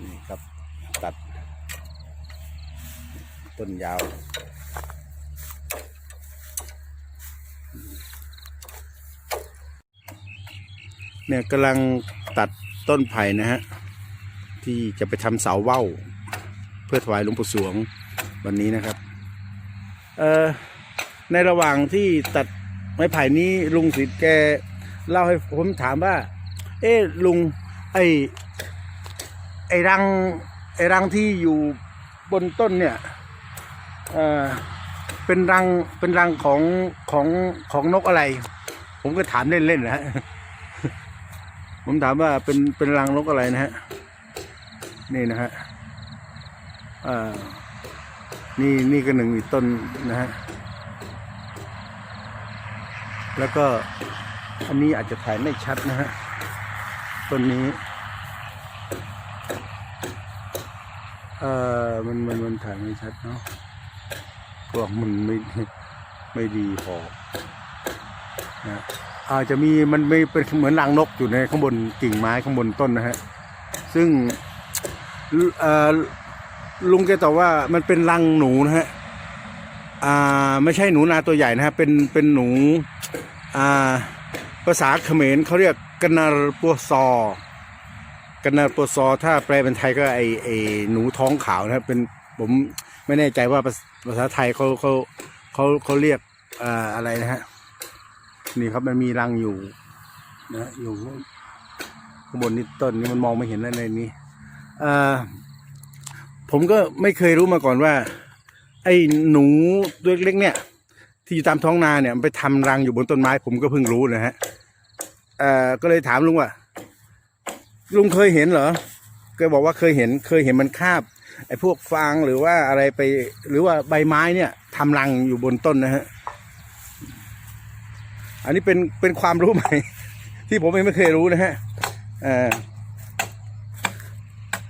นี่ครับตัด ต้นยาวเนี่ยกำลังตัดต้นไผ่นะฮะ ที่จะไปทำเสาเว้า เพื่อถวายหลวงปู่สวงวันนี้นะครับเอ่อในระหว่างที่ตัดไม้ไผ่นี้ลุงสิทธิ์แกเล่าให้ผมถามว่า เอ๊ลุงไอ ไอรังไอรังที่อยู่บนต้นเนี่ยเออเป็นรังเป็นรังของของของนกอะไร ผมก็ถามเล่นๆนะฮะผมถามว่าเป็นเป็นรังนกอะไรนะฮะนี่นะฮะอ่านี่นี่ก็หนึ่งอีกต้นนะฮะแล้วก็อันนี้อาจจะถ่ายไม่ชัดนะฮะต้นนี้ เออมันมันมันถ่ายไม่ชัดเนาะกล้องมันไม่ไม่ดีพอนะอาจจะมีมันไม่เป็นเหมือนรังนกอยู่ในข้างบนกิ่งไม้ข้างบนต้นนะฮะ ซึ่งลุงแกตอบว่ามันเป็นรังหนูนะฮะอ่าไม่ใช่หนูนาตัวใหญ่นะฮะเป็นเป็นหนูอ่าภาษาเขมรเขาเรียกกนารปัวซอ กนาร์ปัวซอถ้าแปลเป็นไทยก็ไอไอหนูท้องขาวนะครับเป็นผมไม่แน่ใจว่าภาษาไทยเขาเขาเขาเขาเรียกอ่าอะไรนะฮะนี่ครับมันมีรังอยู่นะอยู่ข้างบนนี้ต้นนี้มันมองไม่เห็นอะไรนี้อ่าผมก็ไม่เคยรู้มาก่อนว่า ไอ้หนูตัวเล็กๆเนี่ย ที่อยู่ตามท้องนาเนี่ยมันไปทำรังอยู่บนต้นไม้ ผมก็เพิ่งรู้นะฮะเอ่อก็เลยถามลุงว่า ลุงเคยเห็นเหรอแกบอกว่าเคยเห็นเคยเห็นมันคาบไอ้พวกฟางหรือว่าอะไรไป หรือว่าใบไม้เนี่ยทำรังอยู่บนต้นนะฮะอันนี้เป็นเป็นความรู้ใหม่ ที่ผมเองไม่เคยรู้นะฮะเอ่อ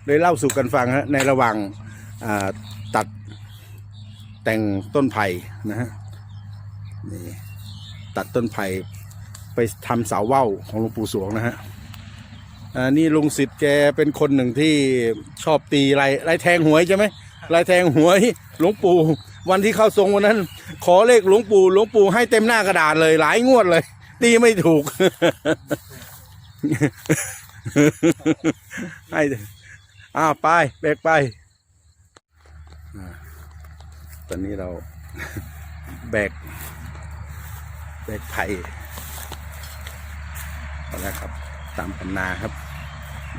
เลยเล่าสู่กันฟังฮะในระหว่างอ่าตัดแต่งต้นไผ่นะฮะนี่ตัดต้นไผ่ไปทำเสาว่าวของหลวงปู่สวงนะฮะ นี่ลุงสิทธิ์แกเป็นคนหนึ่งที่ชอบตีลายลายแทงหวยใช่ไหมลายแทงหวยหลวงปู่ วันที่เข้าทรงวันนั้น ขอเลขหลวงปู่หลวงปู่ให้เต็มหน้ากระดาษเลย หลายงวดเลย ตีไม่ถูก ให้อ้าวไปเบรกไปอ่าตอนนี้เราแบก แบกไผ่เอาละครับ ตามกันนาครับ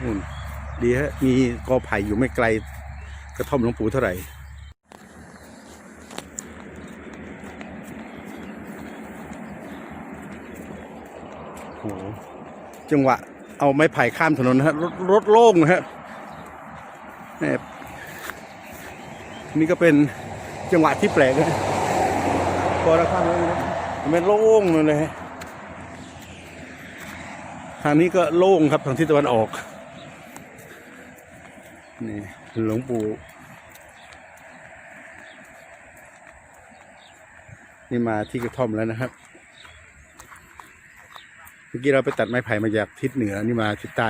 นู่นดีฮะ มีกอไผ่อยู่ไม่ไกล กระท่อมหลวงปู่เท่าไหร่โหจังหวะ เอาไม้ไผ่ข้ามถนนฮะรถรถโล่งนะฮะนี่นี่ก็เป็นจังหวะที่แปลกนะพอเราข้ามแล้วนะมันโล่งเลย ทางนี้ก็โล่งครับทางทิศตะวันออก นี่หลวงปู่นี่มาที่กระท่อมแล้วนะครับ เมื่อกี้เราไปตัดไม้ไผ่มาจากทิศเหนือนี่มาทิศใต้